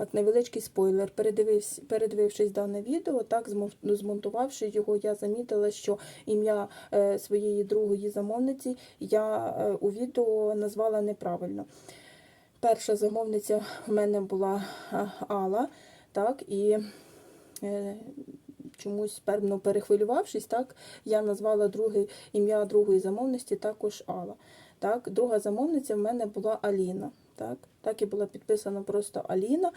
Так, невеличкий спойлер. Передивившись дане відео, так ну, змонтувавши його, я замітила, що ім'я е, своєї другої замовниці я е, у відео назвала неправильно. Перша замовниця в мене була е, Алла, так, і чомусь певно перехвилювавшись, так, я назвала друге ім'я другої замовниці також Алла. Так, друга замовниця в мене була Аліна. Так, так і була підписана просто Аліна.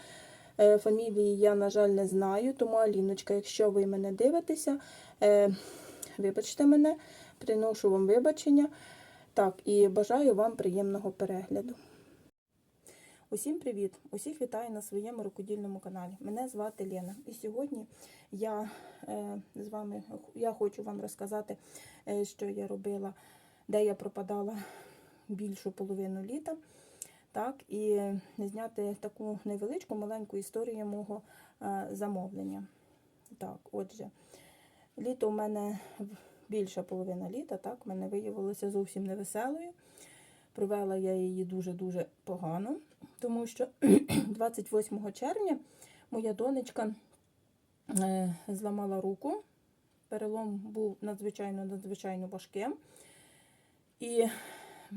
Е, Фамілії я, на жаль, не знаю, тому Аліночка, якщо ви мене дивитеся, е, вибачте мене, приношу вам вибачення. Так, і бажаю вам приємного перегляду. Усім привіт! Усіх вітаю на своєму рукодільному каналі. Мене звати Лена. І сьогодні я е, з вами я хочу вам розказати, е, що я робила, де я пропадала більшу половину літа. Так, і зняти таку невеличку маленьку історію мого е, замовлення. Так, отже, літо у мене більша половина літа, так, в мене виявилося зовсім невеселою. Провела я її дуже-дуже погано, тому що 28 червня моя донечка е, зламала руку. Перелом був надзвичайно надзвичайно важким. І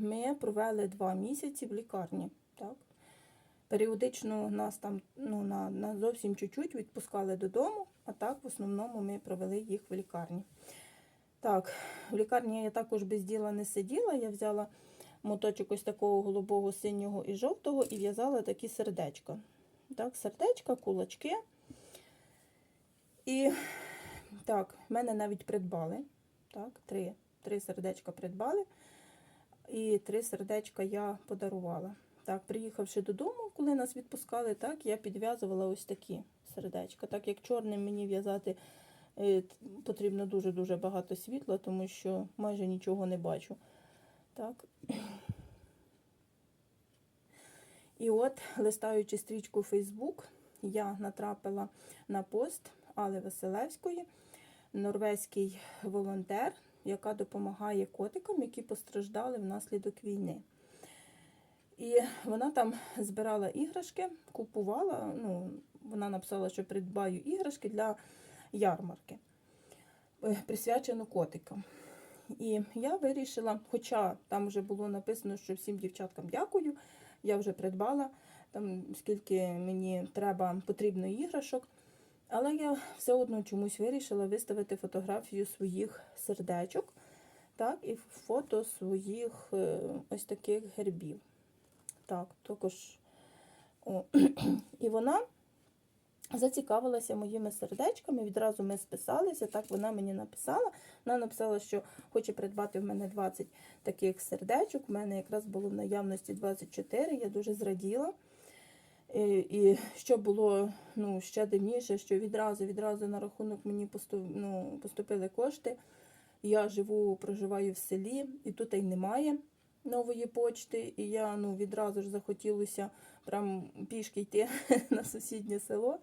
ми провели два місяці в лікарні. Так? Періодично нас там ну, на, на зовсім чуть-чуть відпускали додому, а так в основному ми провели їх в лікарні. Так, в лікарні я також без діла не сиділа. Я взяла моточок ось такого голубого, синього і жовтого і в'язала такі сердечка. Так, сердечка, кулачки. І так, мене навіть придбали. Так, три, три сердечка придбали. І три сердечка я подарувала. Так, приїхавши додому, коли нас відпускали, так, я підв'язувала ось такі сердечка. Так як чорним мені в'язати е, потрібно дуже-дуже багато світла, тому що майже нічого не бачу. Так. І от, листаючи стрічку Facebook, я натрапила на пост Али Василевської, норвезький волонтер, яка допомагає котикам, які постраждали внаслідок війни. І вона там збирала іграшки, купувала, ну, вона написала, що придбаю іграшки для ярмарки, е, присвячену котикам. І я вирішила, хоча там вже було написано, що всім дівчаткам дякую, я вже придбала, там скільки мені треба потрібно іграшок. Але я все одно чомусь вирішила виставити фотографію своїх сердечок, так, і фото своїх е, ось таких гербів. Так, також. О. І вона зацікавилася моїми сердечками. Відразу ми списалися. Так вона мені написала. Вона написала, що хоче придбати в мене 20 таких сердечок. У мене якраз було в наявності 24. Я дуже зраділа. І, і що було ну, ще дивніше, що відразу відразу на рахунок мені поступ, ну, поступили кошти. Я живу, проживаю в селі, і тут і немає нової почти. І я ну, відразу ж захотілося прям пішки йти на сусіднє село,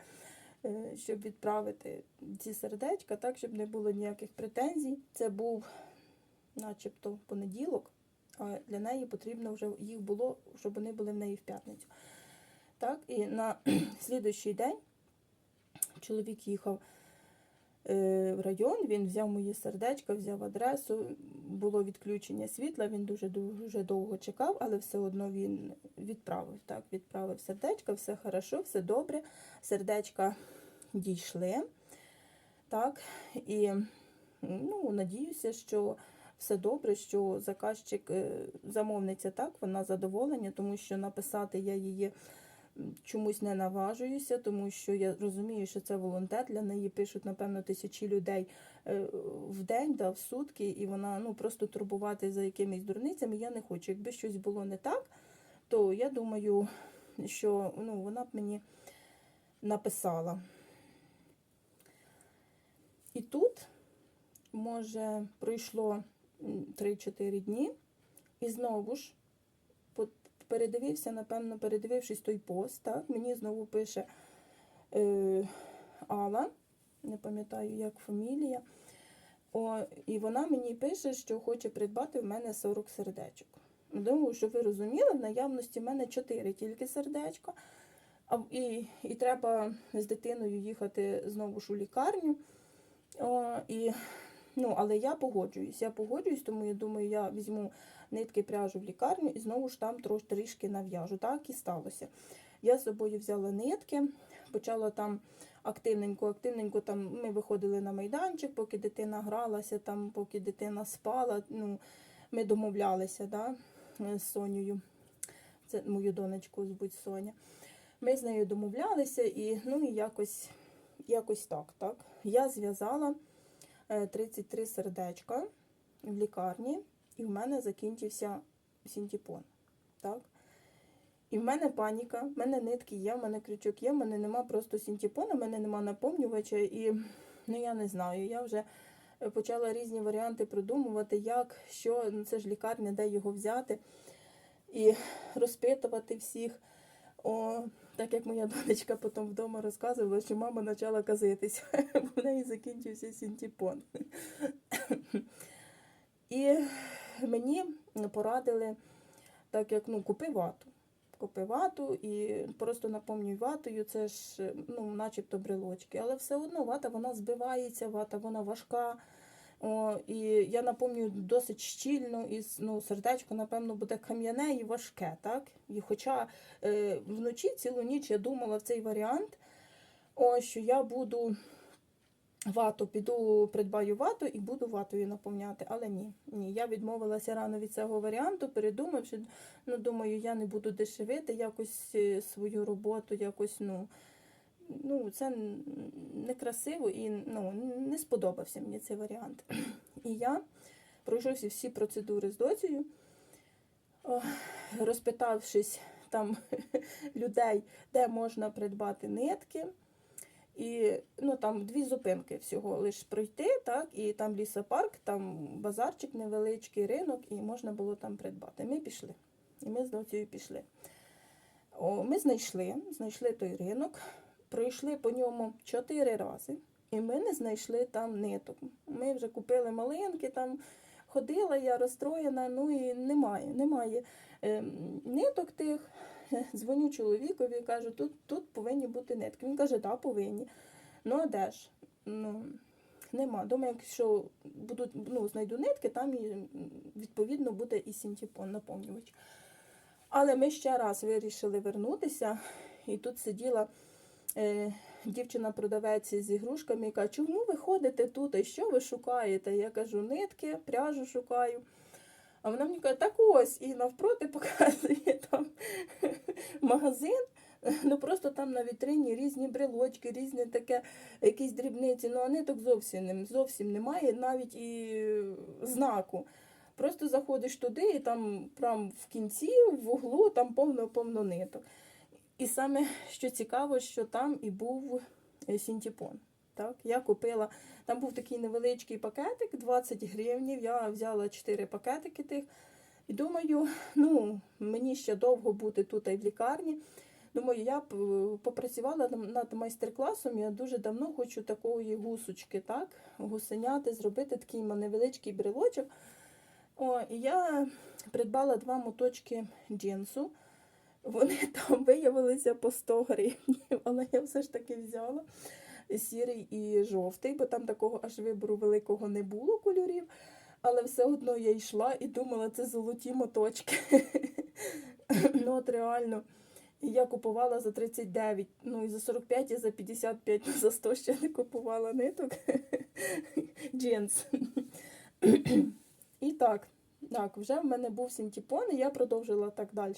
е, щоб відправити ці сердечка, так, щоб не було ніяких претензій. Це був начебто понеділок, а для неї потрібно вже їх було, щоб вони були в неї в п'ятницю. Так, і на слідуючий день чоловік їхав е, в район, він взяв моє сердечко, взяв адресу, було відключення світла, він дуже дуже довго чекав, але все одно він відправив. Так, відправив сердечко, все хорошо, все добре. Сердечка дійшли. Так, і ну, надіюся, що все добре, що заказчик, е, замовниця так, вона задоволення, тому що написати я її чомусь не наважуюся, тому що я розумію, що це волонтер. Для неї пишуть, напевно, тисячі людей е, в день, да, в сутки, і вона ну, просто турбувати за якимись дурницями я не хочу. Якби щось було не так, то я думаю, що ну, вона б мені написала. І тут, може, пройшло 3-4 дні, і знову ж передивився, напевно, передивившись той пост, так, мені знову пише е, Алла, не пам'ятаю, як фамілія. О, і вона мені пише, що хоче придбати в мене 40 сердечок. Думаю, що ви розуміли, в наявності в мене 4 тільки сердечка. А, і, і треба з дитиною їхати знову ж у лікарню. О, і, ну, але я погоджуюсь. Я погоджуюсь, тому я думаю, я візьму нитки пряжу в лікарню і знову ж там трош, трішки нав'яжу. Так і сталося. Я з собою взяла нитки, почала там активненько, активненько там ми виходили на майданчик, поки дитина гралася, там, поки дитина спала. Ну, ми домовлялися да, з Сонею. Це мою донечку звуть Соня. Ми з нею домовлялися і ну якось, якось так, так. Я зв'язала 33 сердечка в лікарні, і в мене закінчився синтепон. Так. І в мене паніка, в мене нитки є, в мене крючок є, в мене нема просто синтепона, в мене нема наповнювача, і ну я не знаю. Я вже е, почала різні варіанти продумувати, як, що, ну це ж лікарня, де його взяти, і розпитувати всіх. О, так як моя донечка потім вдома розказувала, що мама почала казитися, в неї закінчився синтепон. І мені порадили, так як ну, купи вату. Купи вату і просто наповнюй ватою, це ж ну, начебто брелочки. Але все одно вата вона збивається, вата вона важка. О, і я наповнюю досить щільно, і ну, сердечко, напевно, буде кам'яне і важке. так? І хоча е, вночі цілу ніч я думала в цей варіант, о, що я буду вату, піду придбаю вату і буду ватою наповняти. Але ні, ні, я відмовилася рано від цього варіанту, передумавши, ну, думаю, я не буду дешевити якось е, свою роботу, якось, ну. Ну, це некрасиво і ну, не сподобався мені цей варіант. І я, пройшовши всі процедури з доцею, розпитавшись там людей, де можна придбати нитки. І ну, там дві зупинки всього лише пройти, так, і там лісопарк, там базарчик невеличкий, ринок, і можна було там придбати. Ми пішли. І ми з доцею пішли. О, ми знайшли, знайшли той ринок, пройшли по ньому чотири рази, і ми не знайшли там ниток. Ми вже купили малинки, там ходила я розстроєна, ну і немає, немає ем, ниток тих. Дзвоню чоловікові, кажу, тут, тут повинні бути нитки. Він каже, так, повинні. Ну, а де ж? Ну, нема. Думаю, якщо будуть, ну, знайду нитки, там і відповідно буде і синтепон наповнювач. Але ми ще раз вирішили вернутися, і тут сиділа е, дівчина-продавець з ігрушками, яка, чому ви ходите тут, і що ви шукаєте? Я кажу, нитки, пряжу шукаю. А вона мені каже, так ось, і навпроти показує там магазин. Ну просто там на вітрині різні брелочки, різні таке, якісь дрібниці. Ну а ниток зовсім зовсім немає, навіть і знаку. Просто заходиш туди, і там прям в кінці, в углу, там повно-повно ниток. І саме що цікаво, що там і був е, синтепон. Так, я купила, там був такий невеличкий пакетик, 20 гривнів. Я взяла 4 пакетики тих. І думаю, ну, мені ще довго бути тут і в лікарні. Думаю, я е, попрацювала над майстер-класом. Я дуже давно хочу такої гусочки, так, гусеняти, зробити такий невеличкий брелочок. О, і я придбала два моточки джинсу. Вони там виявилися по 100 гривень, але я все ж таки взяла сірий і жовтий, бо там такого аж вибору великого не було кольорів. Але все одно я йшла і думала, це золоті моточки. ну, от реально. Я купувала за 39, ну і за 45, і за 55, ну за 100 ще не купувала ниток. Джинс. і так, так, вже в мене був синтепон, і я продовжила так далі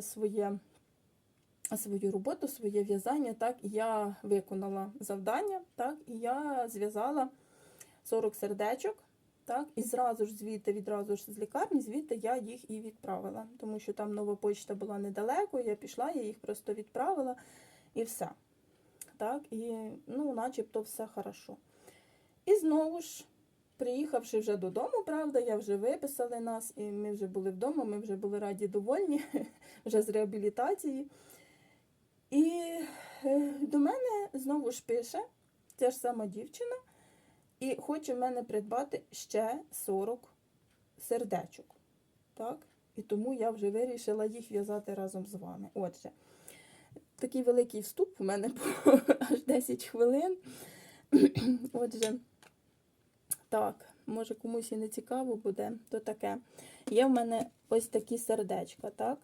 своє, свою роботу, своє в'язання. Так, я виконала завдання, так, і я зв'язала 40 сердечок. Так, і зразу ж звідти, відразу ж з лікарні, звідти я їх і відправила, тому що там нова почта була недалеко, я пішла, я їх просто відправила і все. Так, і ну, начебто все хорошо. І знову ж, приїхавши вже додому, правда, я вже виписали нас, і ми вже були вдома, ми вже були раді довольні, вже з реабілітації. І е, до мене знову ж пише ця ж сама дівчина. І хоче в мене придбати ще 40 сердечок. Так? І тому я вже вирішила їх в'язати разом з вами. Отже, такий великий вступ у мене аж 10 хвилин. Отже, так, може комусь і не цікаво буде, то таке. Є в мене ось такі сердечка, так?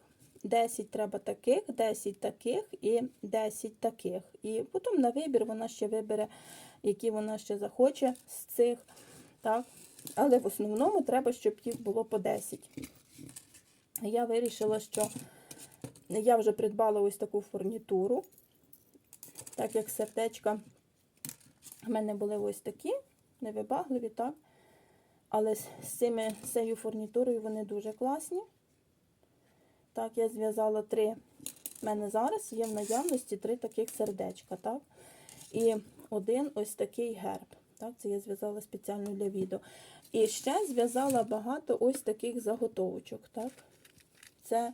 10 треба таких, 10 таких і 10 таких. І потім на вибір вона ще вибере, які вона ще захоче з цих. Так? Але в основному треба, щоб їх було по 10. Я вирішила, що я вже придбала ось таку фурнітуру. Так як сердечка в мене були ось такі, невибагливі, так? Але з, цими, з цією фурнітурою вони дуже класні. Так, я зв'язала три. У мене зараз є в наявності три таких сердечка, так? І один ось такий герб. Так, це я зв'язала спеціально для відео. І ще зв'язала багато ось таких заготовочок, так? Це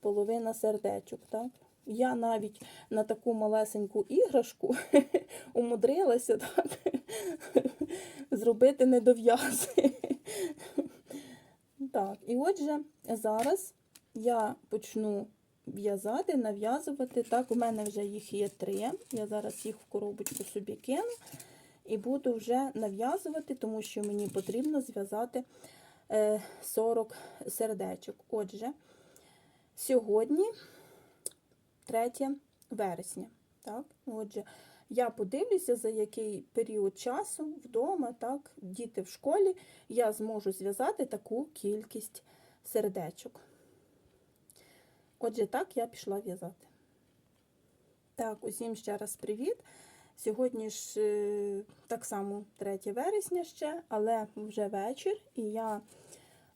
половина сердечок, так? Я навіть на таку малесеньку іграшку умудрилася так, зробити недов'язи. Так, і отже, зараз я почну в'язати, нав'язувати. Так, у мене вже їх є три. Я зараз їх в коробочку собі кину і буду вже нав'язувати, тому що мені потрібно зв'язати е, 40 сердечок. Отже, сьогодні 3 вересня. Так, отже, я подивлюся, за який період часу вдома, так, діти в школі, я зможу зв'язати таку кількість сердечок. Отже, так я пішла в'язати. Так, усім ще раз привіт. Сьогодні ж е, так само 3 вересня ще, але вже вечір, і я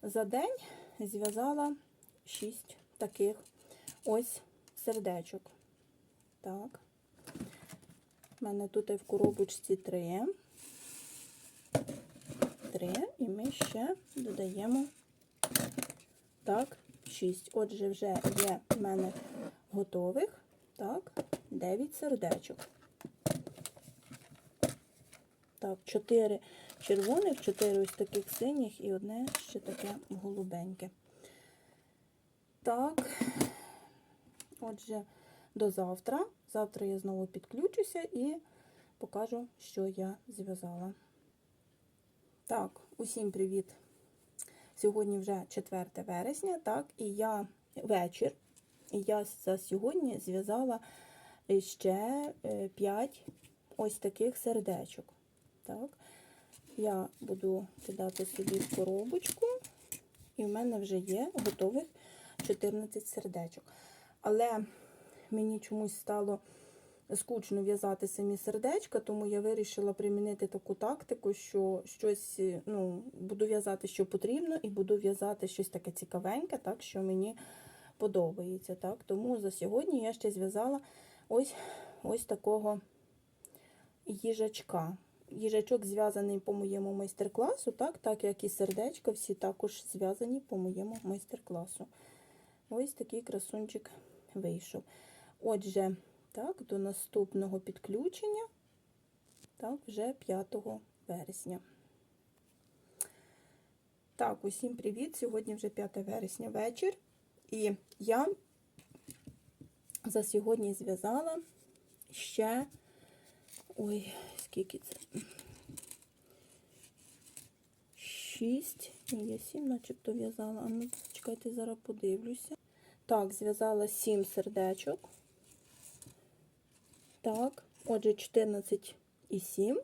за день зв'язала 6 таких ось сердечок. Так. У мене тут в коробочці 3. 3, і ми ще додаємо так, 6. Отже, вже є в мене готових, так, 9 сердечок. Так, 4 червоних, 4 ось таких синіх і одне ще таке голубеньке. Так, отже, до завтра. Завтра я знову підключуся і покажу, що я зв'язала. Так, усім привіт! Сьогодні вже 4 вересня, так, і я вечір, і я за сьогодні зв'язала ще 5 ось таких сердечок. Так, я буду кидати собі в коробочку, і в мене вже є готових 14 сердечок. Але мені чомусь стало скучно в'язати самі сердечка, тому я вирішила примінити таку тактику, що щось ну, буду в'язати, що потрібно, і буду в'язати щось таке цікавеньке, так, що мені подобається. Так. Тому за сьогодні я ще зв'язала ось ось такого їжачка. Їжачок зв'язаний по моєму майстер-класу, так, так як і сердечко, всі також зв'язані по моєму майстер-класу. Ось такий красунчик вийшов. Отже, так, до наступного підключення, так, вже 5 вересня. Так, усім привіт! Сьогодні вже 5 вересня вечір. І я за сьогодні зв'язала ще. Ой, скільки це? 6, ні, я 7 начебто в'язала. А ну, чекайте, зараз подивлюся. Так, зв'язала 7 сердечок. Так, отже, 14 і 7.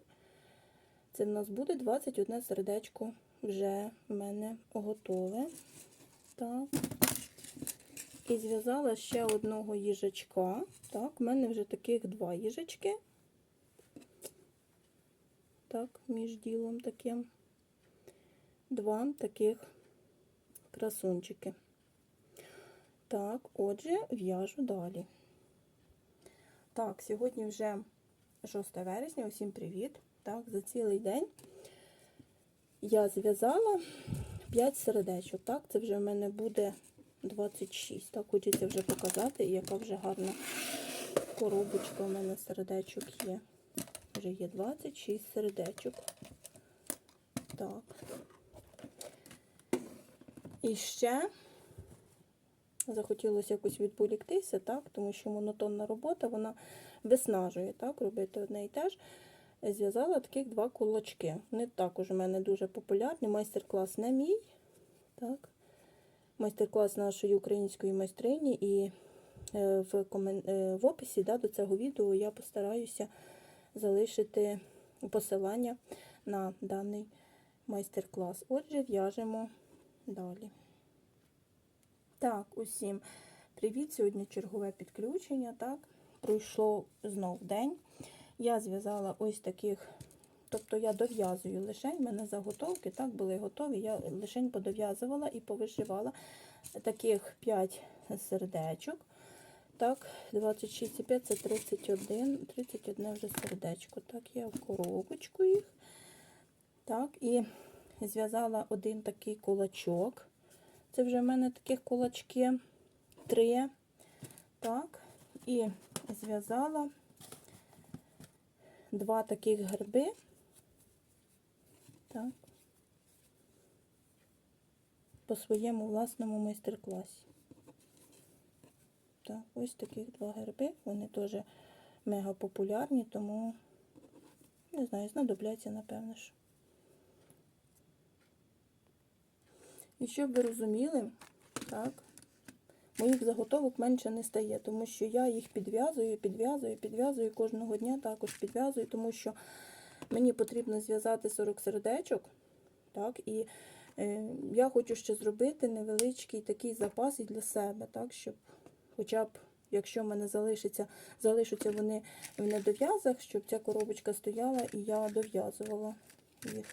Це в нас буде 21 сердечко вже в мене готове. Так. І зв'язала ще одного їжачка. Так, в мене вже таких два їжачки. Так, між ділом таким. Два таких красунчики. Так, отже, в'яжу далі. Так, сьогодні вже 6 вересня, усім привіт. Так, за цілий день я зв'язала 5 сердечок. Так, це вже в мене буде 26. Так, хочеться вже показати, яка вже гарна коробочка у мене сердечок є. Вже є 26 сердечок. Так. І ще захотілося якось відволіктися, так, тому що монотонна робота вона виснажує так, робити одне і те ж. Зв'язала таких два кулачки. Вони також у мене дуже популярні. Майстер-клас не мій. Так. Майстер-клас нашої української майстрині. І е, в, комен... е, в описі да, до цього відео я постараюся залишити посилання на даний майстер-клас. Отже, в'яжемо далі. Так, усім привіт! Сьогодні чергове підключення. Так, пройшло знов день. Я зв'язала ось таких, тобто я дов'язую лишень, в мене заготовки так були готові. Я лишень подов'язувала і повишивала таких 5 сердечок. Так, 26,5 це 31, 31 вже сердечко. Так, я в коробочку їх. Так, і зв'язала один такий кулачок. Це вже в мене таких кулачки три. Так, і зв'язала два таких герби. Так, по своєму власному майстер-класі. Так, ось таких два герби. Вони теж мега популярні, тому, не знаю, знадобляться, напевно. що. І щоб ви розуміли, так, моїх заготовок менше не стає, тому що я їх підв'язую, підв'язую, підв'язую кожного дня також підв'язую, тому що мені потрібно зв'язати 40 сердечок. Так, і е, я хочу ще зробити невеличкий такий запас і для себе, так, щоб хоча б, якщо в мене залишиться, залишаться вони в недов'язах, щоб ця коробочка стояла і я дов'язувала їх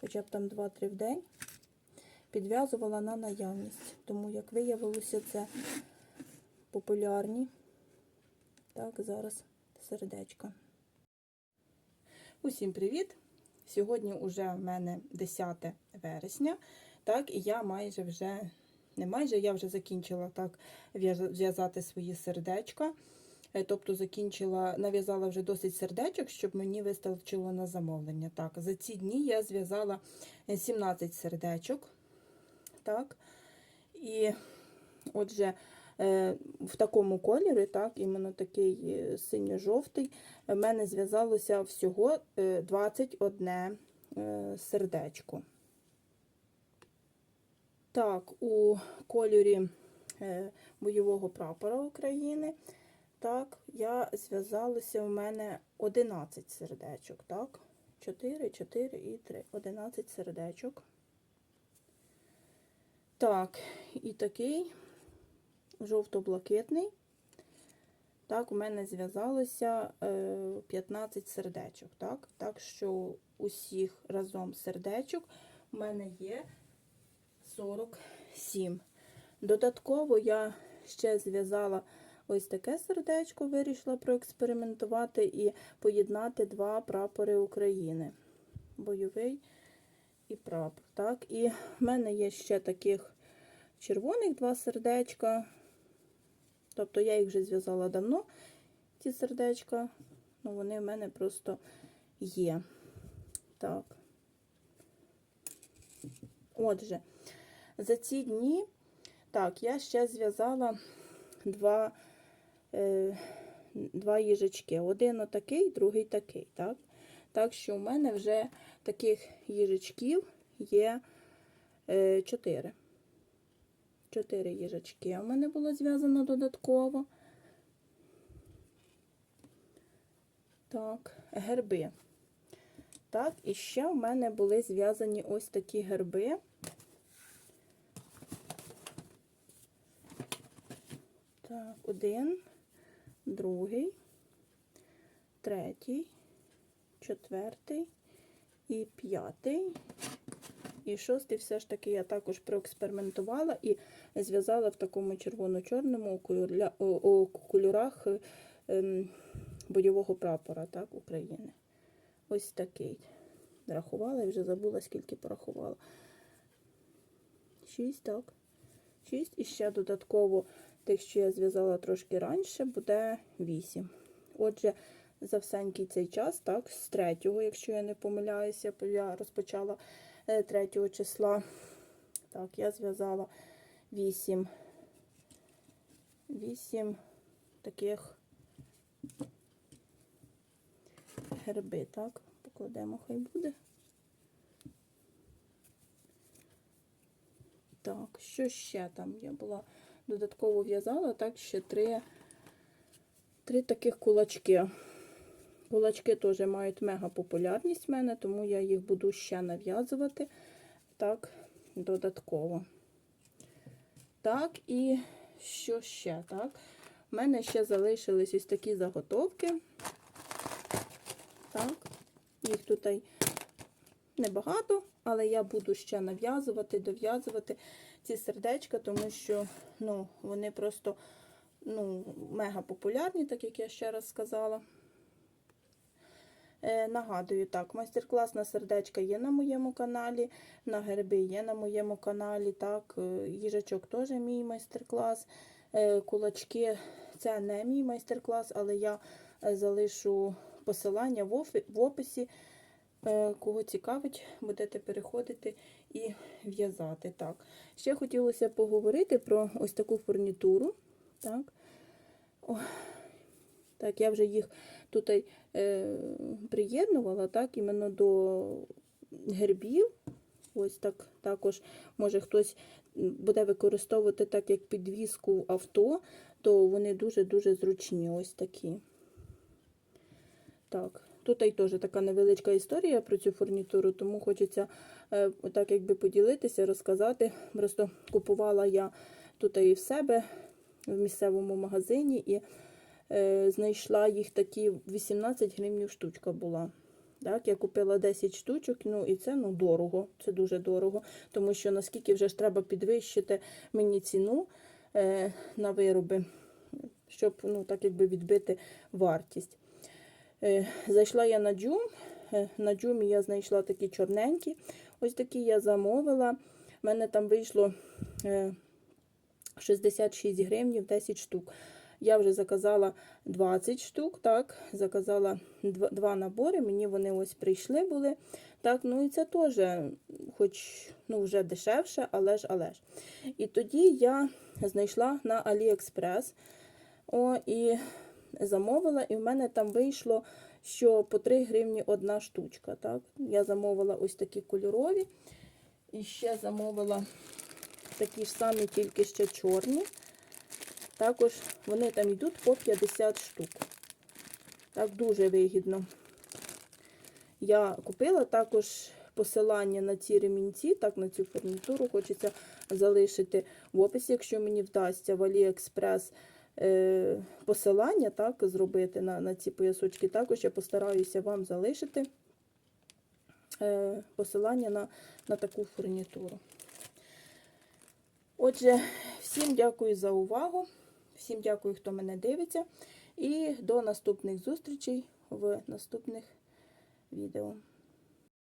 хоча б там 2-3 в день підв'язувала на наявність. Тому, як виявилося, це популярні. Так, зараз сердечко. Усім привіт! Сьогодні вже в мене 10 вересня. Так, і я майже вже, не майже, я вже закінчила так в'язати свої сердечка. Е, Тобто закінчила, нав'язала вже досить сердечок, щоб мені вистачило на замовлення. Так, За ці дні я зв'язала 17 сердечок. Так. І отже, е, в такому кольорі, так, іменно такий е, синьо-жовтий, в мене зв'язалося всього 21 сердечко. Так, у кольорі е, бойового прапора України, так, я зв'язалася в мене 11 сердечок, так, 4, 4 і 3, 11 сердечок. Так, і такий жовто-блакитний. Так, у мене зв'язалося 15 сердечок. Так, так що усіх разом сердечок у мене є 47. Додатково я ще зв'язала ось таке сердечко, вирішила проекспериментувати і поєднати два прапори України. Бойовий і прапор. Так, І в мене є ще таких червоних два сердечка. Тобто я їх вже зв'язала давно, ці сердечка, ну вони в мене просто є. Так. Отже, за ці дні, так, я ще зв'язала два е, два їжачки. Один отакий, другий такий. Так Так що в мене вже таких їжачків є е, 4. 4 їжачки у мене було зв'язано додатково. Так, герби. Так, і ще в мене були зв'язані ось такі герби. Так, один, другий, третій, четвертий і п'ятий. І шостий все ж таки я також проекспериментувала і зв'язала в такому червоно-чорному кольорах ем, бойового прапора так, України. Ось такий. Рахувала і вже забула, скільки порахувала. Шість, так. Шість. І ще додатково тих, що я зв'язала трошки раніше, буде вісім. Отже, за всенький цей час, так, з третього, якщо я не помиляюся, я розпочала 3 числа. Так, я зв'язала 8 8 таких герби, так? Покладемо, хай буде. Так, що ще там? Я була додатково в'язала, так, ще три, три таких кулачки. Кулачки теж мають мега популярність в мене, тому я їх буду ще нав'язувати так, додатково. Так, і що ще? Так? У мене ще залишились ось такі заготовки. Так, їх тут небагато, але я буду ще нав'язувати, дов'язувати ці сердечка, тому що ну, вони просто ну, мега популярні, так як я ще раз сказала. Е, нагадую, так, майстер-клас на сердечка є на моєму каналі, на герби є на моєму каналі. так, е, Їжачок теж мій майстер-клас. Е, кулачки це не мій майстер-клас, але я залишу посилання в, описі. Кого цікавить, будете переходити і в'язати. Так. Ще хотілося поговорити про ось таку фурнітуру. Так. Так, я вже їх тут е, приєднувала, так, іменно до гербів. Ось так також, може хтось буде використовувати так, як підвіску авто, то вони дуже-дуже зручні. Ось такі. Так. Тут і теж така невеличка історія про цю фурнітуру, тому хочеться е, так якби поділитися, розказати. Просто купувала я тут і в себе в місцевому магазині і знайшла їх такі 18 гривень штучка була. Так, Я купила 10 штучок, ну і це ну, дорого, це дуже дорого, тому що наскільки вже ж треба підвищити мені ціну е, на вироби, щоб ну, так якби відбити вартість. Е, Зайшла я на джум. Е, На джумі я знайшла такі чорненькі. Ось такі я замовила. У мене там вийшло е, 66 гривнів 10 штук. Я вже заказала 20 штук, так, заказала два, набори, мені вони ось прийшли були. Так, ну і це теж, хоч ну, вже дешевше, але ж, але ж. І тоді я знайшла на AliExpress. О, і замовила, і в мене там вийшло, що по 3 гривні одна штучка. Так? Я замовила ось такі кольорові. І ще замовила такі ж самі, тільки ще чорні. Також вони там йдуть по 50 штук. Так, дуже вигідно. Я купила також посилання на ці ремінці, так, на цю фурнітуру. Хочеться залишити в описі, якщо мені вдасться в AliExpress е, посилання так, зробити на, на ці поясочки. Також я постараюся вам залишити е, посилання на, на таку фурнітуру. Отже, всім дякую за увагу. Всім дякую, хто мене дивиться. І до наступних зустрічей в наступних відео.